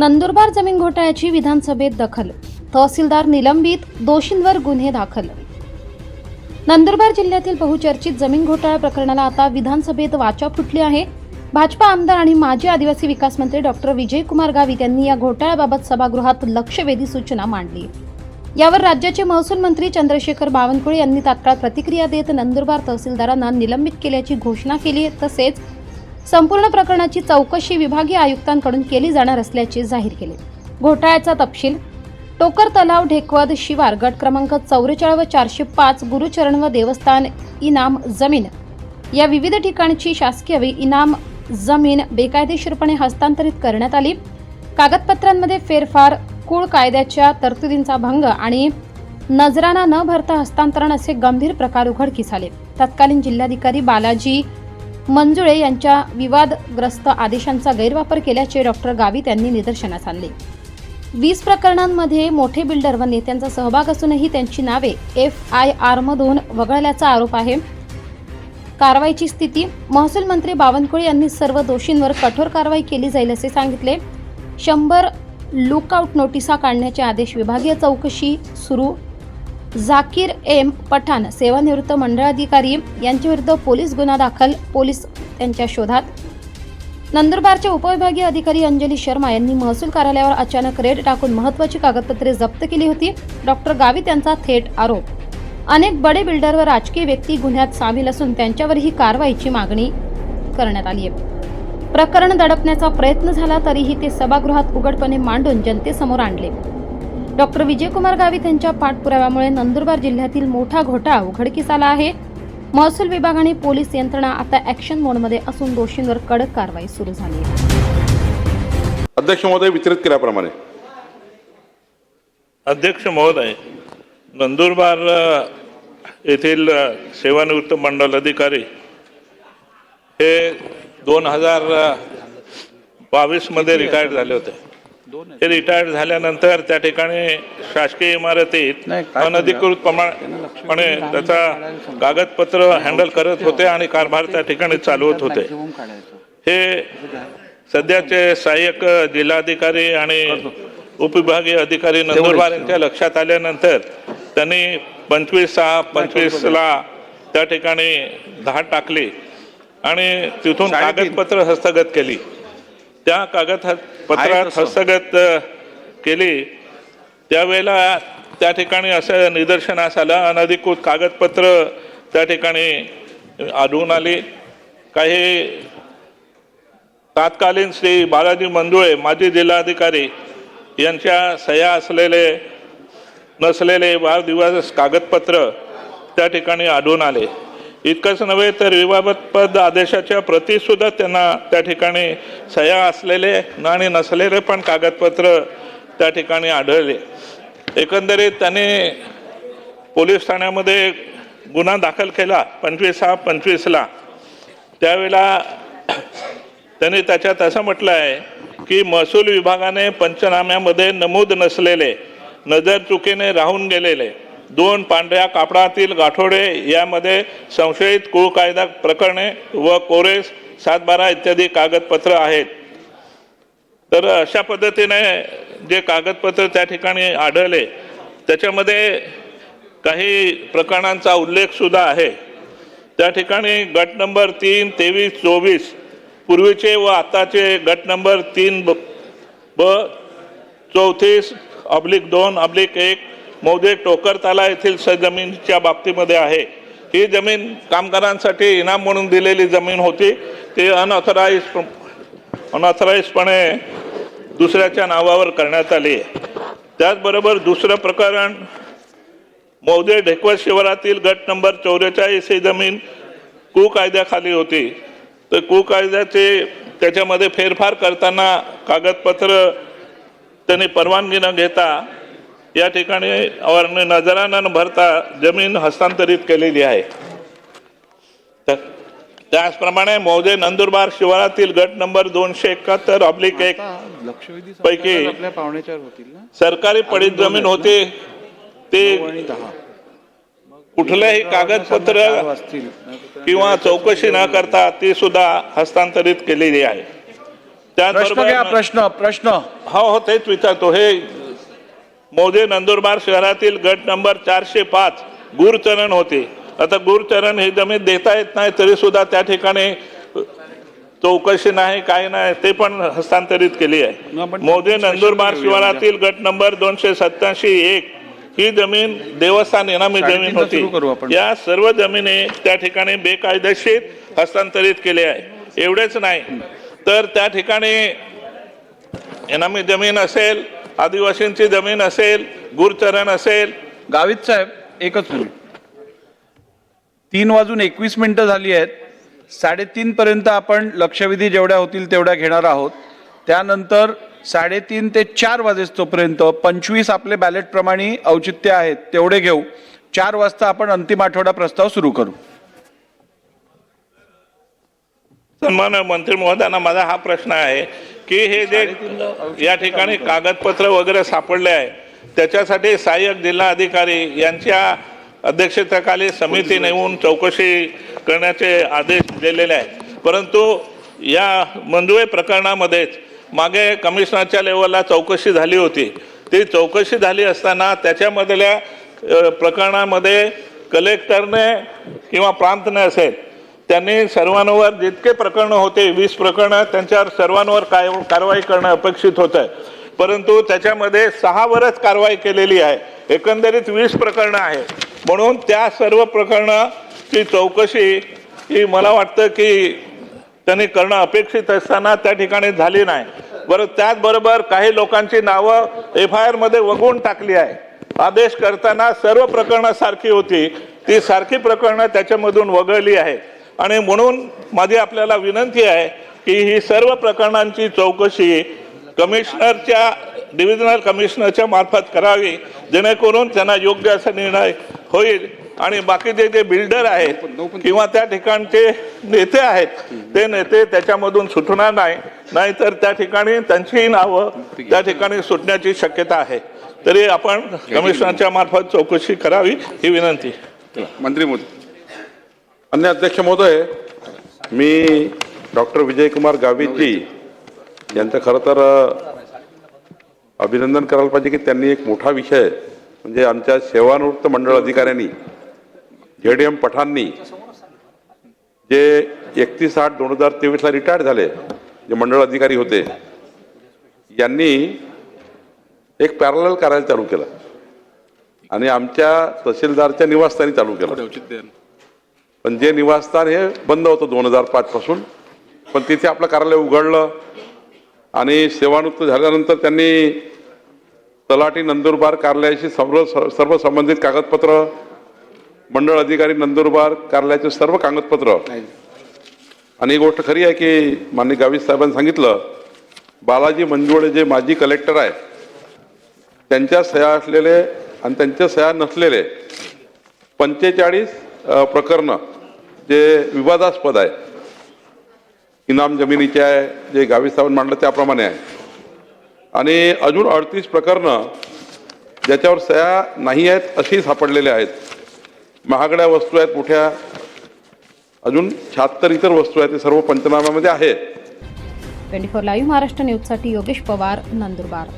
नंदुरबार जमीन घोटाळ्याची विधानसभेत दखल. तहसीलदार निलंबित दोषींवर गुन्हे दाखल. नंदुरबार जिल्ह्यातील बहुचर्चित जमीन घोटाळा प्रकरणाला आता विधानसभेत वाचा फुटली आहे. भाजपा आमदार आणि माजी आदिवासी विकास मंत्री डॉक्टर विजयकुमार गावित यांनी या घोटाळ्याबाबत सभागृहात लक्षवेधी सूचना मांडली. यावर राज्याचे महसूल मंत्री चंद्रशेखर बावनकुळे यांनी तात्काळ प्रतिक्रिया देत नंदुरबार तहसीलदारांना निलंबित केल्याची घोषणा केली. तसेच संपूर्ण प्रकरणाची चौकशी विभागीय आयुक्तांकडून केली जाणार असल्याचे जाहीर केले. घोटाळ्याचा तपशील टोकर तलाव ढेकवद शिवार गट क्रमांक चौवेचाळीस व चारशे पाच गुरुचरण व देवस्थान इनाम जमीन. या विविध ठिकाणची शासकीय इनाम जमीन बेकायदेशीरपणे हस्तांतरित करण्यात आली. कागदपत्रांमध्ये फेरफार कुळ कायद्याच्या तरतुदींचा भंग आणि नजराना न भरता हस्तांतरण असे गंभीर प्रकार उघडकीस आले. तत्कालीन जिल्हाधिकारी बालाजी मंजुळे यांच्या विवादग्रस्त आदेशांचा गैरवापर केल्याचे डॉक्टर गावित यांनी निदर्शनास आणले. वीस प्रकरणांमध्ये मोठे बिल्डर व नेत्यांचा सहभाग असूनही त्यांची नावे एफ आय आरमधून वगळल्याचा आरोप आहे. कारवाईची स्थिती महसूल मंत्री बावनकुळे यांनी सर्व दोषींवर कठोर कारवाई केली जाईल असे सांगितले. शंभर लुकआउट नोटिसा काढण्याचे आदेश विभागीय चौकशी सुरू झाकीर एम पठाण सेवानिवृत्त मंडळाधिकारी यांच्याविरुद्ध पोलीस गुन्हा दाखल पोलीस त्यांच्या शोधात. नंदुरबारच्या उपविभागीय अधिकारी अंजली शर्मा यांनी महसूल कार्यालयावर अचानक रेड टाकून महत्वाची कागदपत्रे जप्त केली होती. डॉक्टर गावित यांचा थेट आरोप. अनेक बडे बिल्डर व राजकीय व्यक्ती गुन्ह्यात सामील असून त्यांच्यावर ही कारवाईची मागणी करण्यात आली आहे. प्रकरण दडपण्याचा प्रयत्न झाला तरीही ते सभागृहात उघडपणे मांडून जनतेसमोर आणले. डॉक्टर विजयकुमार गावित यांच्या पाठपुराव्यामुळे नंदुरबार जिल्ह्यातील मोठा घोटाळा उघडकीस आला आहे. महसूल विभाग आणि पोलीस यंत्रणा आता ॲक्शन मोडमध्ये असून दोषींवर कडक कारवाई सुरू झाली आहे. अध्यक्ष महोदय वितरित केल्याप्रमाणे. अध्यक्ष महोदय नंदुरबार येथील सेवानिवृत्त मंडल अधिकारी हे दोन हजार बावीसमध्ये रिटायर्ड झाले होते. हे रिटायर्ड झाल्यानंतर त्या ठिकाणी शासकीय इमारतीत अनधिकृतपणे त्याचा कागदपत्र हँडल करत होते आणि कारभार त्या ठिकाणी चालवत होते. हे सध्याचे सहाय्यक जिल्हाधिकारी आणि उपविभागीय अधिकारी नंदुरबार यांच्या लक्षात आल्यानंतर त्यांनी पंचवीस सहा पंचवीसला त्या ठिकाणी धाड टाकली आणि तिथून कागदपत्र हस्तगत केली. त्या कागद पत्रात हस्तगत केली त्यावेळेला त्या ठिकाणी असं निदर्शनास आलं अनधिकृत कागदपत्र त्या ठिकाणी आढळून आली. काही तात्कालीन श्री बालाजी मंजुळे माजी जिल्हाधिकारी यांच्या सह्या असलेले नसलेले वादविवाद कागदपत्र त्या ठिकाणी आढळून आले. इतकंच नव्हे तर विवादास्पद आदेशाच्या प्रतीसुद्धा त्यांना त्या ठिकाणी सह्या असलेले आणि नसलेले पण कागदपत्र त्या ठिकाणी आढळले. एकंदरीत त्याने पोलीस ठाण्यामध्ये गुन्हा दाखल केला पंचवीस हा पंचवीसला. त्यावेळेला त्यांनी त्याच्यात असं म्हटलं आहे की महसूल विभागाने पंचनाम्यामध्ये नमूद नसलेले नजर चुकीने राहून गेलेले दोन पांढऱ्या कापडातील गाठोडे यामध्ये संशयित कुळ कायदा प्रकरणे व कोरेस सातबारा इत्यादी कागदपत्र आहेत. तर अशा पद्धतीने जे कागदपत्र त्या ठिकाणी आढळले त्याच्यामध्ये काही प्रकरणांचा उल्लेखसुद्धा आहे. त्या ठिकाणी गट नंबर तीन तेवीस चोवीस पूर्वीचे व आताचे गट नंबर तीन ब ब चौतीस अब्लिक दोन अब्लिक एक मौजे टोकरताला येथील स बाबतीमध्ये आहे. ही जमीन कामगारांसाठी इनाम म्हणून दिलेली जमीन होती. ती अनऑथराईज अनऑथराईजपणे दुसऱ्याच्या नावावर करण्यात आली. त्याचबरोबर दुसरं प्रकरण मौजे ढेकवत शिवारातील गट नंबर चौवेचाळीस ही जमीन कुकायद्याखाली होती. तर कुकायद्याचे त्याच्यामध्ये फेरफार करताना कागदपत्र त्यांनी परवानगी न घेता या ठिकाणी नजरानं न भरता जमीन हस्तांतरित केलेली आहे. तर त्याचप्रमाणे मौजे नंदुरबार शिवारातील गट नंबर दोनशे एकाहत्तर ऑब्लिक एक लक्षवेधी पैकी सरकारी पडीत जमीन होती. ते कुठलंही कागदपत्र किंवा चौकशी न करता ती सुद्धा हस्तांतरित केलेली आहे. त्याचबरोबर प्रश्न प्रश्न. हो हो तेच विचारतो. हे मोजे नंदुरबार शहरातील गट नंबर चारशे पाच गुरचरण होते. आता गुरचरण ही जमीन देता येत नाही तरी सुद्धा त्या ठिकाणी चौकशी नाही काय नाही ते पण हस्तांतरित केली आहे. special नंदुरबार ठेवूया शिवारातील गट नंबर दोनशे सत्याऐंशी एक ही जमीन देवस्थान इनामी जमीन होती. या सर्व जमिनी त्या ठिकाणी बेकायदेशीर हस्तांतरित केले आहे. एवढेच नाही. तर त्या ठिकाणी इनामी जमीन असेल आदिवासींची जमीन असेल गुरचरण असेल. गावित साहेब एकच मिनिट. तीन वाजून एकवीस मिनिटं झाली आहेत. साडेतीन पर्यंत आपण लक्षवेधी जेवढ्या होतील तेवढ्या घेणार आहोत. त्यानंतर साडेतीन ते चार वाजेस्तोपर्यंत पंचवीस आपले बॅलेट प्रमाणे औचित्य आहेत तेवढे घेऊ. चार वाजता आपण अंतिम आठवडा प्रस्ताव सुरू करू. सन्मान मंत्री महोदयांना माझा हा प्रश्न आहे. की हे जे या ठिकाणी कागदपत्र वगैरे सापडले आहे त्याच्यासाठी सहाय्यक जिल्हा अधिकारी यांच्या अध्यक्षतेखाली समिती नेमून चौकशी करण्याचे आदेश दिलेले आहेत. परंतु या मंजुळे प्रकरणामध्येच मागे कमिशनरच्या लेवलला चौकशी झाली होती. ती चौकशी झाली असताना त्याच्यामधल्या प्रकरणामध्ये कलेक्टरने किंवा प्रांतने असेल त्यांनी सर्वांवर जितके प्रकरणं होते वीस प्रकरणं त्यांच्यावर सर्वांवर काय कारवाई करणं अपेक्षित होतं परंतु त्याच्यामध्ये सहावरच कारवाई केलेली आहे. एकंदरीत वीस प्रकरणं आहे म्हणून त्या सर्व प्रकरणाची चौकशी ही मला वाटतं की त्यांनी करणं अपेक्षित असताना त्या ठिकाणी झाली नाही. बरं त्याचबरोबर काही लोकांची नावं एफ आय आरमध्ये वगळून टाकली आहे. आदेश करताना सर्व प्रकरणं सारखी होती. ती सारखी प्रकरणं त्याच्यामधून वगळली आहे आणि म्हणून माझी आपल्याला विनंती आहे की ही सर्व प्रकरणांची चौकशी कमिशनरच्या डिव्हिजनल कमिशनरच्या मार्फत करावी जेणेकरून त्यांना योग्य असा निर्णय होईल. आणि बाकीचे जे बिल्डर आहेत किंवा त्या ठिकाणचे नेते आहेत ते नेते त्याच्यामधून सुटणार नाही. नाहीतर त्या ठिकाणी त्यांचीही नावं त्या ठिकाणी सुटण्याची शक्यता आहे. तरी आपण कमिशनरच्या मार्फत चौकशी करावी ही विनंती. मंत्री मोदी. अन्य अध्यक्ष महोदय मी डॉक्टर विजयकुमार गावितजी यांचं खरं तर अभिनंदन करायला पाहिजे की त्यांनी एक मोठा विषय म्हणजे आमच्या सेवानिवृत्त मंडळ अधिकाऱ्यांनी झेड एम पठाणनी जे एकतीस आठ दोन हजार तेवीसला रिटायर्ड झाले जे मंडळ अधिकारी होते यांनी एक पॅरल करायला चालू केलं. आणि आमच्या तहसीलदारच्या निवासस्थानी चालू केलं. पण जे निवासस्थान हे बंद होतं दोन हजार पाचपासून पण तिथे आपलं कार्यालय उघडलं आणि सेवानिवृत्त झाल्यानंतर त्यांनी तलाठी नंदुरबार कार्यालयाशी सर्व सर्व संबंधित कागदपत्र मंडळ अधिकारी नंदुरबार कार्यालयाचे सर्व कागदपत्र. आणि ही गोष्ट खरी आहे की माननीय गावित साहेबांनी सांगितलं बालाजी मंजुळे जे माजी कलेक्टर आहे त्यांच्या सह्या असलेले आणि त्यांच्या सह्या नसलेले पंचेचाळीस प्रकरणं जे विवादास्पद आहे इनाम जमिनीचे आहे जे गावी साहेबांनी मांडलं त्याप्रमाणे आहे. आणि अजून अडतीस प्रकरणं ज्याच्यावर सया नाही आहेत अशी सापडलेले आहेत. महागड्या वस्तू आहेत मोठ्या. अजून शहात्तर इतर वस्तू आहेत ते सर्व पंचनाम्यामध्ये आहेत. ट्वेंटी फोर लाईव्ह महाराष्ट्र न्यूजसाठी योगेश पवार नंदुरबार.